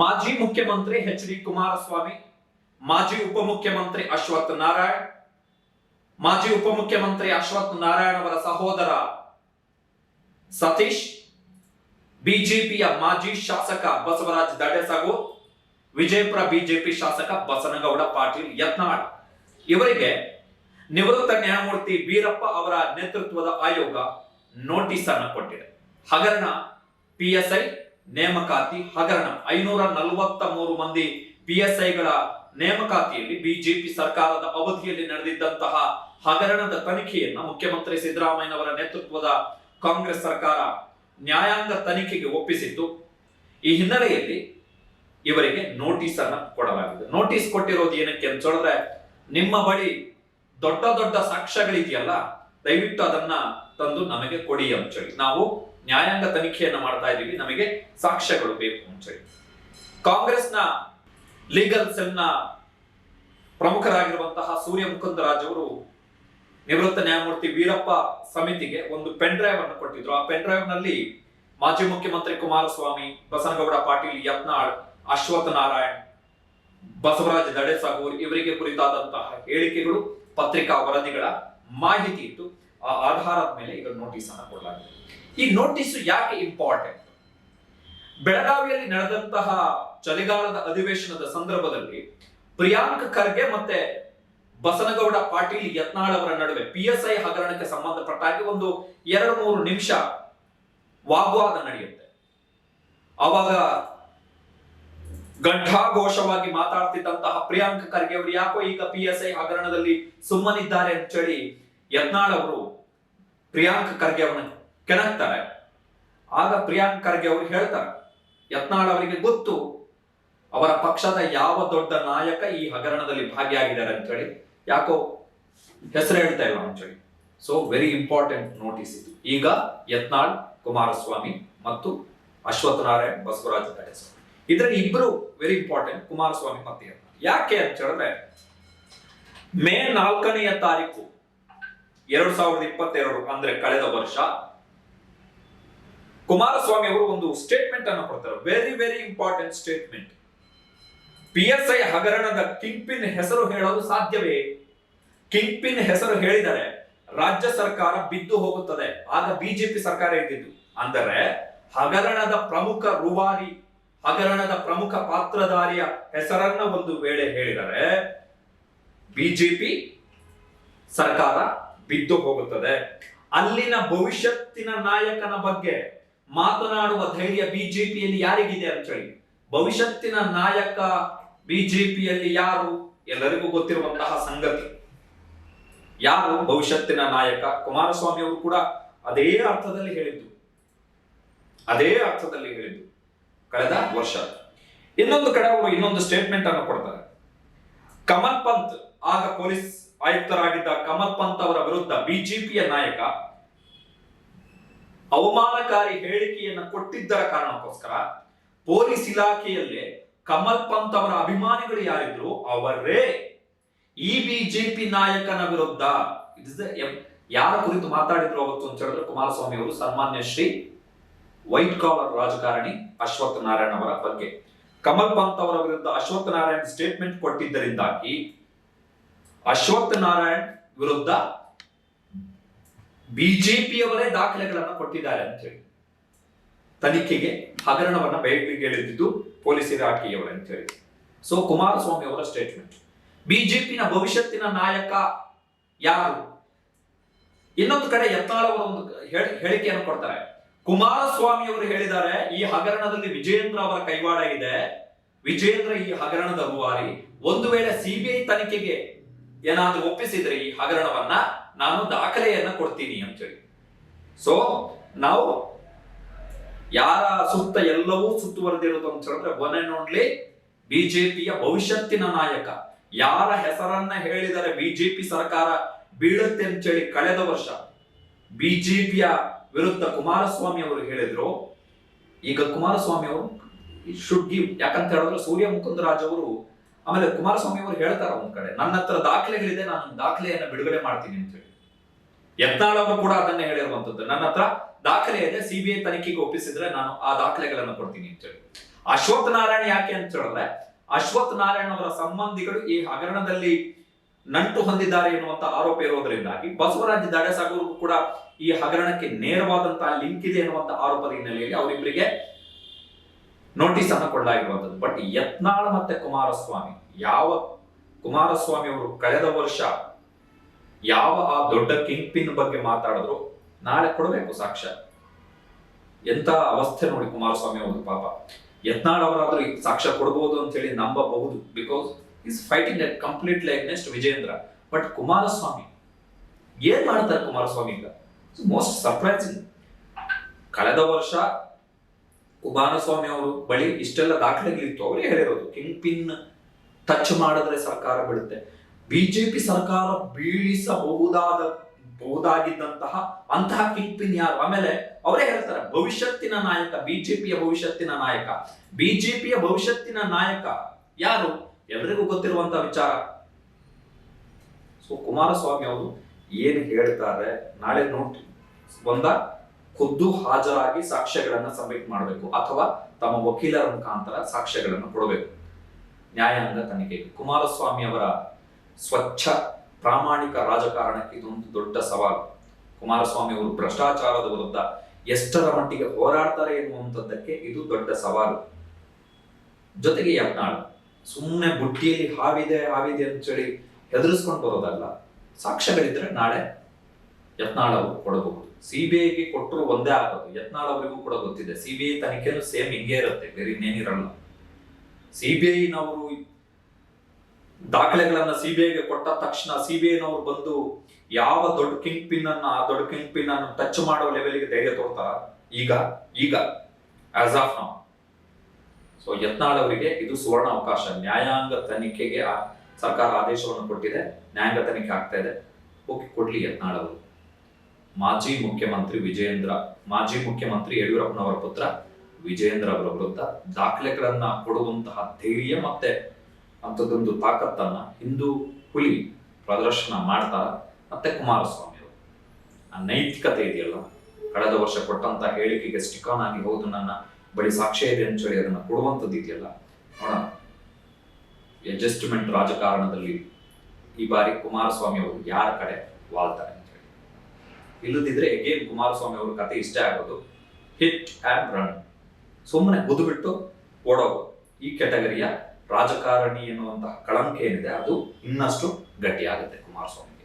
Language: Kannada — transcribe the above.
ಮಾಜಿ ಮುಖ್ಯಮಂತ್ರಿ ಎಚ್ ಡಿ ಕುಮಾರಸ್ವಾಮಿ, ಮಾಜಿ ಉಪಮುಖ್ಯಮಂತ್ರಿ ಅಶ್ವಥ್ ನಾರಾಯಣ್, ಮಾಜಿ ಉಪಮುಖ್ಯಮಂತ್ರಿ ಅಶ್ವಥ್ ನಾರಾಯಣ್ ಅವರ ಸಹೋದರ ಸತೀಶ್, ಬಿಜೆಪಿಯ ಮಾಜಿ ಶಾಸಕ ಬಸವರಾಜ್ ದಡೆಸಾಗು, ವಿಜಯಪುರ ಬಿಜೆಪಿ ಶಾಸಕ ಬಸನಗೌಡ ಪಾಟೀಲ್ ಯತ್ನಾಳ್. ಇವರಿಗೆ ನಿವೃತ್ತ ನ್ಯಾಯಮೂರ್ತಿ ಬೀರಪ್ಪ ಅವರ ನೇತೃತ್ವದ ಆಯೋಗ ನೋಟಿಸ್ ಅನ್ನು ಕೊಟ್ಟಿದೆ. ಹಗರಣ, ಪಿಎಸ್ಐ ನೇಮಕಾತಿ ಹಗರಣ. ಐನೂರ ನಲವತ್ತ ಮೂರು ಮಂದಿ ಪಿಎಸ್ಐಗಳ ನೇಮಕಾತಿಯಲ್ಲಿ ಬಿಜೆಪಿ ಸರ್ಕಾರದ ಅವಧಿಯಲ್ಲಿ ನಡೆದಿದ್ದಂತಹ ಹಗರಣದ ತನಿಖೆಯನ್ನ ಮುಖ್ಯಮಂತ್ರಿ ಸಿದ್ದರಾಮಯ್ಯನವರ ನೇತೃತ್ವದ ಕಾಂಗ್ರೆಸ್ ಸರ್ಕಾರ ನ್ಯಾಯಾಂಗ ತನಿಖೆಗೆ ಒಪ್ಪಿಸಿತ್ತು. ಈ ಹಿನ್ನೆಲೆಯಲ್ಲಿ ಇವರಿಗೆ ನೋಟಿಸ್ ಅನ್ನ ಕೊಡಲಾಗಿದೆ. ನೋಟಿಸ್ ಕೊಟ್ಟಿರೋದು ಏನಕ್ಕೆ ಅಂತ ಹೇಳಿದ್ರೆ, ನಿಮ್ಮ ಬಳಿ ದೊಡ್ಡ ದೊಡ್ಡ ಸಾಕ್ಷ್ಯಗಳಿದೆಯಲ್ಲ, ದಯವಿಟ್ಟು ಅದನ್ನ ತಂದು ನಮಗೆ ಕೊಡಿ ಅಂತೇಳಿ ನಾವು ನ್ಯಾಯಾಂಗ ತನಿಖೆಯನ್ನ ಮಾಡ್ತಾ ಇದ್ದೀವಿ, ನಮಗೆ ಸಾಕ್ಷ್ಯಗಳು ಬೇಕು ಅಂತ ಹೇಳಿ. ಕಾಂಗ್ರೆಸ್ನ ಲೀಗಲ್ ಸೆಲ್ನ ಪ್ರಮುಖರಾಗಿರುವಂತಹ ಸೂರ್ಯ ಮುಕುಂದರಾಜ್ ಅವರು ನಿವೃತ್ತ ನ್ಯಾಯಮೂರ್ತಿ ವೀರಪ್ಪ ಸಮಿತಿಗೆ ಒಂದು ಪೆನ್ ಡ್ರೈವ್ ಅನ್ನು ಕೊಟ್ಟಿದ್ರು. ಆ ಪೆನ್ ಡ್ರೈವ್ನಲ್ಲಿ ಮಾಜಿ ಮುಖ್ಯಮಂತ್ರಿ ಕುಮಾರಸ್ವಾಮಿ, ಬಸನಗೌಡ ಪಾಟೀಲ್, ಯತ್ನಾಳ್, ಅಶ್ವಥ್ ನಾರಾಯಣ್, ಬಸವರಾಜ್ ದಡೆಸಾಗೂರ್ ಇವರಿಗೆ ಕುರಿತಾದಂತಹ ಹೇಳಿಕೆಗಳು, ಪತ್ರಿಕಾ ವರದಿಗಳ ಮಾಹಿತಿ ಇತ್ತು. ಆ ಆಧಾರದ ಮೇಲೆ ಈಗ ನೋಟಿಸ್ ಅನ್ನು ಕೊಡಲಾಗಿದೆ. ಈ ನೋಟಿಸ್ ಯಾಕೆ ಇಂಪಾರ್ಟೆಂಟ್ ಬೆಳಗಾವಿಯಲ್ಲಿ ನಡೆದಂತಹ ಚಳಿಗಾಲದ ಅಧಿವೇಶನದ ಸಂದರ್ಭದಲ್ಲಿ ಪ್ರಿಯಾಂಕ್ ಖರ್ಗೆ ಮತ್ತೆ ಬಸನಗೌಡ ಪಾಟೀಲ್ ಯತ್ನಾಳ್ ಅವರ ನಡುವೆ ಪಿ ಎಸ್ ಐ ಹಗರಣಕ್ಕೆ ಸಂಬಂಧಪಟ್ಟ ಹಾಗೆ ಒಂದು ಎರಡು ಮೂರು ನಿಮಿಷ ವಾಗ್ವಾದ ನಡೆಯುತ್ತೆ. ಅವಾಗ ಘಂಟಾಘೋಷವಾಗಿ ಮಾತಾಡ್ತಿದ್ದಂತಹ ಪ್ರಿಯಾಂಕ್ ಖರ್ಗೆ ಅವರು ಯಾಕೋ ಈಗ ಪಿ ಎಸ್ ಐ ಹಗರಣದಲ್ಲಿ ಸುಮ್ಮನಿದ್ದಾರೆ ಅಂತ ಹೇಳಿ ಯತ್ನಾಳ್ ಅವರು ಪ್ರಿಯಾಂಕ್ ಖರ್ಗೆ ಅವರನ್ನು ಕೆಣಕ್ತಾರೆ. ಆಗ ಪ್ರಿಯಾಂಕ್ ಖರ್ಗೆ ಅವರು ಹೇಳ್ತಾರೆ, ಯತ್ನಾಳ್ ಅವರಿಗೆ ಗೊತ್ತು, ಅವರ ಪಕ್ಷದ ಯಾವ ದೊಡ್ಡ ನಾಯಕ ಈ ಹಗರಣದಲ್ಲಿ ಭಾಗಿಯಾಗಿದ್ದಾರೆ ಅಂತ ಹೇಳಿ ಯಾಕೋ ಹೆಸರು ಹೇಳ್ತಾ ಇಲ್ಲ ಅಂತೇಳಿ ಸೊ ವೆರಿ ಇಂಪಾರ್ಟೆಂಟ್ ನೋಟಿಸ್ ಇದು. ಈಗ ಯತ್ನಾಳ್, ಕುಮಾರಸ್ವಾಮಿ ಮತ್ತು ಅಶ್ವಥ್ ನಾರಾಯಣ್ ಬಸವರಾಜ ಹೆಸರು ಇದರಲ್ಲಿ ಇಬ್ಬರು ವೆರಿ ಇಂಪಾರ್ಟೆಂಟ್ ಕುಮಾರಸ್ವಾಮಿ ಮತ್ತೆ ಯಾಕೆ ಅಂತ ಹೇಳಿದ್ರೆ, ಮೇ ನಾಲ್ಕನೆಯ ತಾರೀಕು, ಎರಡ್ ಸಾವಿರದ ಇಪ್ಪತ್ತೆರಡು ಅಂದ್ರೆ ಕಳೆದ ವರ್ಷ ಕುಮಾರಸ್ವಾಮಿ ಅವರು ಒಂದು ಸ್ಟೇಟ್ಮೆಂಟ್ ಅನ್ನು ಕೊಡ್ತಾರೆ. Very very important statement P S I ಹಗರಣದ ಕಿಂಪಿನ್ ಪಿನ್ ಹೆಸರು ಹೇಳಲು ಸಾಧ್ಯವೇ? ಕಿಂಪಿನ್ ಪಿನ್ ಹೆಸರು ಹೇಳಿದರೆ ರಾಜ್ಯ ಸರ್ಕಾರ ಬಿದ್ದು ಹೋಗುತ್ತದೆ. ಆಗ ಬಿಜೆಪಿ ಸರ್ಕಾರ ಇದ್ದಿದ್ದು ಅಂದರೆ ಹಗರಣದ ಪ್ರಮುಖ ರೂವಾರಿ, ಹಗರಣದ ಪ್ರಮುಖ ಪಾತ್ರಧಾರಿಯ ಹೆಸರನ್ನ ಒಂದು ವೇಳೆ ಹೇಳಿದರೆ ಬಿಜೆಪಿ ಸರ್ಕಾರ ಬಿದ್ದು ಹೋಗುತ್ತದೆ. ಅಲ್ಲಿನ ಭವಿಷ್ಯತ್ತಿನ ನಾಯಕನ ಬಗ್ಗೆ ಮಾತನಾಡುವ ಧೈರ್ಯ ಬಿಜೆಪಿಯಲ್ಲಿ ಯಾರಿಗಿದೆ ಅಂತ ಹೇಳಿ. ಭವಿಷ್ಯತ್ತಿನ ನಾಯಕ ಬಿಜೆಪಿಯಲ್ಲಿ ಯಾರು ಎಲ್ಲರಿಗೂ ಗೊತ್ತಿರುವಂತಹ ಸಂಗತಿ. ಯಾರು ಭವಿಷ್ಯತ್ತಿನ ನಾಯಕ? ಕುಮಾರಸ್ವಾಮಿ ಅವರು ಕೂಡ ಅದೇ ಅರ್ಥದಲ್ಲಿ ಹೇಳಿದ್ದು. ಅದೇ ಅರ್ಥದಲ್ಲಿ ಹೇಳಿದ್ದು. ಕಳೆದ ವರ್ಷ. ಇನ್ನೊಂದು ಕಡೆ ಅವರು ಇನ್ನೊಂದು ಸ್ಟೇಟ್ಮೆಂಟ್ ಅನ್ನು ಕೊಡ್ತಾರೆ. ಕಮಲ್ ಪಂತ್, ಆಗ ಪೊಲೀಸ್ ಆಯುಕ್ತರಾಗಿದ್ದ ಕಮಲ್ ಪಂತ್ ಅವರ ವಿರುದ್ಧ ಬಿಜೆಪಿಯ ನಾಯಕ ಅವಮಾನಕಾರಿ ಹೇಳಿಕೆಯನ್ನು ಕೊಟ್ಟಿದ್ದರ ಕಾರಣಕ್ಕೋಸ್ಕರ ಪೊಲೀಸ್ ಇಲಾಖೆಯಲ್ಲೇ ಕಮಲ್ ಪಂತ್ ಅವರ ಅಭಿಮಾನಿಗಳು ಯಾರಿದ್ರು ಅವರೇ. ಈ ಬಿಜೆಪಿ ನಾಯಕನ ವಿರುದ್ಧ ಯಾರ ಕುರಿತು ಮಾತಾಡಿದ್ರು ಅವತ್ತು ಅಂತ ಹೇಳಿದ್ರೆ ಕುಮಾರಸ್ವಾಮಿ ಅವರು, ಸನ್ಮಾನ್ಯ ಶ್ರೀ ವೈಟ್ ಕಾಲರ್ ರಾಜಕಾರಣಿ ಅಶ್ವತ್ಥ ನಾರಾಯಣ್ ಅವರ ಬಗ್ಗೆ. ಕಮಲ್ ಪಂತ್ ಅವರ ವಿರುದ್ಧ ಅಶ್ವತ್ಥ ನಾರಾಯಣ್ ಸ್ಟೇಟ್ಮೆಂಟ್ ಕೊಟ್ಟಿದ್ದರಿಂದಾಗಿ ಅಶ್ವತ್ಥ ನಾರಾಯಣ್ ವಿರುದ್ಧ ಬಿಜೆಪಿಯವರೇ ದಾಖಲೆಗಳನ್ನು ಕೊಟ್ಟಿದ್ದಾರೆ ಅಂತ ಹೇಳಿ. ತನಿಖೆಗೆ ಹಗರಣವನ್ನ ಬಯಲಿಗೆಳೆದಿದ್ದು ಪೊಲೀಸ್ ಇಲಾಖೆಯವರು ಅಂತ ಹೇಳಿ. ಸೊ ಕುಮಾರಸ್ವಾಮಿ ಅವರ ಸ್ಟೇಟ್ಮೆಂಟ್ ಬಿಜೆಪಿನ ಭವಿಷ್ಯತ್ತಿನ ನಾಯಕ ಯಾರು? ಇನ್ನೊಂದು ಕಡೆ ಯತ್ನಾಳ್ ಅವರು ಒಂದು ಹೇಳಿ- ಹೇಳಿಕೆಯನ್ನು ಕೊಡ್ತಾರೆ. ಕುಮಾರಸ್ವಾಮಿ ಅವರು ಹೇಳಿದ್ದಾರೆ, ಈ ಹಗರಣದಲ್ಲಿ ವಿಜಯೇಂದ್ರ ಅವರ ಕೈವಾಡ ಇದೆ. ವಿಜೇಂದ್ರ ಈ ಹಗರಣದ ರೂವಾರಿ. ಒಂದು ವೇಳೆ ಸಿಬಿಐ ತನಿಖೆಗೆ ಏನಾದ್ರೂ ಒಪ್ಪಿಸಿದ್ರೆ ಈ ಹಗರಣವನ್ನ ನಾನು ದಾಖಲೆಯನ್ನ ಕೊಡ್ತೀನಿ ಅಂತೇಳಿ ಸೊ ನಾವು ಯಾರ ಸುತ್ತ ಎಲ್ಲವೂ ಸುತ್ತುವರೆದಿರೋದು ಅಂತ ಹೇಳಿದ್ರೆ ಒನ್ ಅಂಡ್ ಓನ್ಲಿ ಬಿಜೆಪಿಯ ಭವಿಷ್ಯತ್ತಿನ ನಾಯಕ. ಯಾರ ಹೆಸರನ್ನ ಹೇಳಿದರೆ ಬಿಜೆಪಿ ಸರ್ಕಾರ ಬೀಳುತ್ತೆ ಅಂತೇಳಿ ಕಳೆದ ವರ್ಷ ಬಿಜೆಪಿಯ ವಿರುದ್ಧ ಕುಮಾರಸ್ವಾಮಿ ಅವರು ಹೇಳಿದ್ರು. ಈಗ ಕುಮಾರಸ್ವಾಮಿ ಅವರು ಶುಡ್ ಗಿವ್ ಯಾಕಂತ ಹೇಳಿದ್ರೆ ಸೂರ್ಯ ಮುಕುಂದರಾಜ್ ಅವರು ಆಮೇಲೆ ಕುಮಾರಸ್ವಾಮಿ ಅವರು ಹೇಳ್ತಾರೆ ಒಂದ್ ಕಡೆ, ನನ್ನ ಹತ್ರ ದಾಖಲೆಗಳಿದೆ, ನಾನು ದಾಖಲೆಯನ್ನ ಬಿಡುಗಡೆ ಮಾಡ್ತೀನಿ ಅಂತ ಹೇಳಿ. ಯತ್ನಾಳ್ ಕೂಡ ಅದನ್ನೇ ಹೇಳಿರುವಂತದ್ದು. ನನ್ನ ಹತ್ರ ದಾಖಲೆ ಇದೆ ಸಿಬಿಐ ತನಿಖೆಗೆ ಒಪ್ಪಿಸಿದ್ರೆ ನಾನು ಆ ದಾಖಲೆಗಳನ್ನು ಕೊಡ್ತೀನಿ ಅಂತ ಹೇಳಿ. ಅಶ್ವಥ್ ನಾರಾಯಣ ಯಾಕೆ ಅಂತ ಹೇಳಿದ್ರೆ ಅಶ್ವಥ್ ನಾರಾಯಣ ಅವರ ಸಂಬಂಧಿಗಳು ಈ ಹಗರಣದಲ್ಲಿ ನಂಟು ಹೊಂದಿದ್ದಾರೆ ಎನ್ನುವಂತ ಆರೋಪ ಇರೋದ್ರಿಂದಾಗಿ ಬಸವರಾಜ್ ದಡಸಾಗರ್ಗೂ ಕೂಡ ಈ ಹಗರಣಕ್ಕೆ ನೇರವಾದಂತಹ ಲಿಂಕ್ ಇದೆ ಎನ್ನುವಂತ ಆರೋಪದ ಹಿನ್ನೆಲೆಯಲ್ಲಿ ಅವರಿಬ್ಬರಿಗೆ ನೋಟಿಸ್ ಅನ್ನು ಕೊಡಲಾಗಿರುವಂತದ್ದು. ಬಟ್ ಯತ್ನಾಳ್ ಮತ್ತೆ ಕುಮಾರಸ್ವಾಮಿ, ಯಾವ ಕುಮಾರಸ್ವಾಮಿ ಅವರು ಕಳೆದ ವರ್ಷ ಯಾವ ಆ ದೊಡ್ಡ ಕಿಂಗ್ ಪಿನ್ ಬಗ್ಗೆ ಮಾತಾಡಿದ್ರು ನಾಳೆ ಕೊಡಬೇಕು ಸಾಕ್ಷ್ಯ. ಎಂತ ಅವಸ್ಥೆ ನೋಡಿ ಕುಮಾರಸ್ವಾಮಿ ಅವರು ಪಾಪ. ಯತ್ನಾಳ್ ಅವರಾದ್ರೂ ಸಾಕ್ಷ್ಯ ಕೊಡಬಹುದು ಅಂತ ಹೇಳಿ ನಂಬಬಹುದು because is fighting completely against Vijayendra but Kumaraswamy, ಏನ್ ಮಾಡ್ತಾರೆ ಕುಮಾರಸ್ವಾಮಿ ಈಗ? ಮೋಸ್ಟ್ ಸರ್ಪ್ರೈಸಿಂಗ್ ಕಳೆದ ವರ್ಷ ಕುಮಾರಸ್ವಾಮಿ ಅವರು ಬಳಿ ಇಷ್ಟೆಲ್ಲ ದಾಖಲೆಗಳಿತ್ತು. ಅವರೇ ಹೇಳಿರೋದು ಕಿಂಗ್ ಪಿನ್ ಟಚ್ ಮಾಡಿದ್ರೆ ಸರ್ಕಾರ ಬೀಳುತ್ತೆ. ಬಿಜೆಪಿ ಸರ್ಕಾರ ಬೀಳಿಸಬಹುದಾದ, ಬಹುದಾಗಿದ್ದಂತಹ ಅಂತಹ ಕಿಂಗ್ ಯಾರು? ಆಮೇಲೆ ಅವರೇ ಹೇಳ್ತಾರೆ, ಭವಿಷ್ಯತ್ತಿನ ನಾಯಕ, ಬಿಜೆಪಿಯ ಭವಿಷ್ಯತ್ತಿನ ನಾಯಕ. ಬಿಜೆಪಿಯ ಭವಿಷ್ಯತ್ತಿನ ನಾಯಕ ಯಾರು? ಎಲ್ರಿಗೂ ಗೊತ್ತಿರುವಂತಹ ವಿಚಾರ. ಸೊ, ಕುಮಾರಸ್ವಾಮಿ ಅವರು ಏನು ಹೇಳ್ತಾರೆ, ನಾಳೆ ನೋಡಿ ಒಂದ, ಖುದ್ದು ಹಾಜರಾಗಿ ಸಾಕ್ಷ್ಯಗಳನ್ನ ಸಬ್ಮಿಟ್ ಮಾಡಬೇಕು, ಅಥವಾ ತಮ್ಮ ವಕೀಲರ ಮುಖಾಂತರ ಸಾಕ್ಷ್ಯಗಳನ್ನು ಕೊಡಬೇಕು. ನ್ಯಾಯಾಂಗ ತನಿಖೆಗೆ. ಕುಮಾರಸ್ವಾಮಿ ಅವರ ಸ್ವಚ್ಛ ಪ್ರಾಮಾಣಿಕ ರಾಜಕಾರಣಕ್ಕೆ ಇದೊಂದು ದೊಡ್ಡ ಸವಾಲು. ಕುಮಾರಸ್ವಾಮಿ ಅವರು ಭ್ರಷ್ಟಾಚಾರದ ವಿರುದ್ಧ ಎಷ್ಟರ ಮಟ್ಟಿಗೆ ಹೋರಾಡ್ತಾರೆ ಎನ್ನುವಂಥದ್ದಕ್ಕೆ ಇದು ದೊಡ್ಡ ಸವಾಲು. ಜೊತೆಗೆ ಯತ್ನಾಳ್ ಸುಮ್ಮನೆ ಬುಟ್ಟಿಯಲ್ಲಿ ಹಾವಿದೆ ಹಾವಿದೆ ಅಂತೇಳಿ ಹೆದರಿಸ್ಕೊಂಡು ಬರೋದಲ್ಲ. ಸಾಕ್ಷ್ಯಗಳಿದ್ರೆ ನಾಳೆ ಯತ್ನಾಳ್ ಅವರು ಕೊಡಬಹುದು. ಸಿಬಿಐಗೆ ಕೊಟ್ಟರು ಒಂದೇ ಆಗೋದು. ಯತ್ನಾಳ್ ಅವರಿಗೂ ಕೂಡ ಗೊತ್ತಿದೆ. ಸಿಬಿಐ ತನಿಖೆನೂ ಸೇಮ್ ಹಿಂಗೆ ಇರುತ್ತೆ. ಬೇರೆ ಇನ್ನೇನಿರಲ್ಲ. ಸಿಬಿಐನವರು ದಾಖಲೆಗಳನ್ನ ಸಿಬಿಐಗೆ ಕೊಟ್ಟ ತಕ್ಷಣ ಸಿಬಿಐನವರು ಬಂದು ಯಾವ ದೊಡ್ಡ ಕಿಂಗ್ ಪಿನ್ ಅನ್ನ ಆ ದೊಡ್ಡ ಕಿಂಗ್ ಪಿನ್ ಅನ್ನು ಟಚ್ ಮಾಡೋ ಲೆವೆಲ್ಗೆ ಧೈರ್ಯ ತೋರ್ತಾರ? ಈಗ ಈಗ as of now so Yatnal ಅವರಿಗೆ ಇದು ಸುವರ್ಣ ಅವಕಾಶ. ನ್ಯಾಯಾಂಗ ತನಿಖೆಗೆ ಸರ್ಕಾರ ಆದೇಶವನ್ನು ಕೊಟ್ಟಿದೆ. ನ್ಯಾಯಾಂಗ ತನಿಖೆ ಆಗ್ತಾ ಇದೆ. ಹೋಗಿ ಕೊಡ್ಲಿ ಯತ್ನಾಳ್ ಅವರು. ಮಾಜಿ ಮುಖ್ಯಮಂತ್ರಿ ವಿಜಯೇಂದ್ರ, ಮಾಜಿ ಮುಖ್ಯಮಂತ್ರಿ ಯಡಿಯೂರಪ್ಪನವರ ಪುತ್ರ ವಿಜಯೇಂದ್ರ ಅವರ ವಿರುದ್ಧ ದಾಖಲೆಗಳನ್ನ ಕೊಡುವಂತಹ ಧೈರ್ಯ ಮತ್ತೆ ಅಂಥದ್ದೊಂದು ತಾಕತ್ತನ್ನ ಹಿಂದೂ ಹುಲಿ ಪ್ರದರ್ಶನ ಮಾಡ್ತಾ ಮತ್ತೆ ಕುಮಾರಸ್ವಾಮಿ ಅವರು. ಆ ನೈತಿಕತೆ ಇದೆಯಲ್ಲ, ಕಳೆದ ವರ್ಷ ಕೊಟ್ಟಂತ ಹೇಳಿಕೆಗೆ ಸ್ಟಿಕಾನ್ ಆಗಿ ಹೌದು, ನನ್ನ ಬಳಿ ಸಾಕ್ಷ್ಯ ಇದೆ ಅಂತ ಹೇಳಿ ಅದನ್ನ ಕೊಡುವಂಥದ್ದು ಇದೆಯಲ್ಲ. ನೋಡೋಣ. ಅಡ್ಜಸ್ಟ್ಮೆಂಟ್ ರಾಜಕಾರಣದಲ್ಲಿ ಈ ಬಾರಿ ಕುಮಾರಸ್ವಾಮಿ ಅವರು ಯಾರ ಕಡೆ ವಾಲ್ತಾರೆ ಅಂತ ಹೇಳಿ. ಇಲ್ಲದಿದ್ರೆ ಎಗೇನ್ ಕುಮಾರಸ್ವಾಮಿ ಅವ್ರ ಕತೆ ಇಷ್ಟೇ ಆಗೋದು. ಹಿಟ್ ಆ್ಯಂಡ್ ರನ್ ಸುಮ್ಮನೆ ಬಿಟ್ಟು ಓಡೋದು ಈ ಕೆಟಗರಿಯ ರಾಜಕಾರಣಿ ಎನ್ನುವಂತಹ ಕಳಂಕ ಏನಿದೆ ಅದು ಇನ್ನಷ್ಟು ಗಟ್ಟಿಯಾಗುತ್ತೆ ಕುಮಾರಸ್ವಾಮಿ.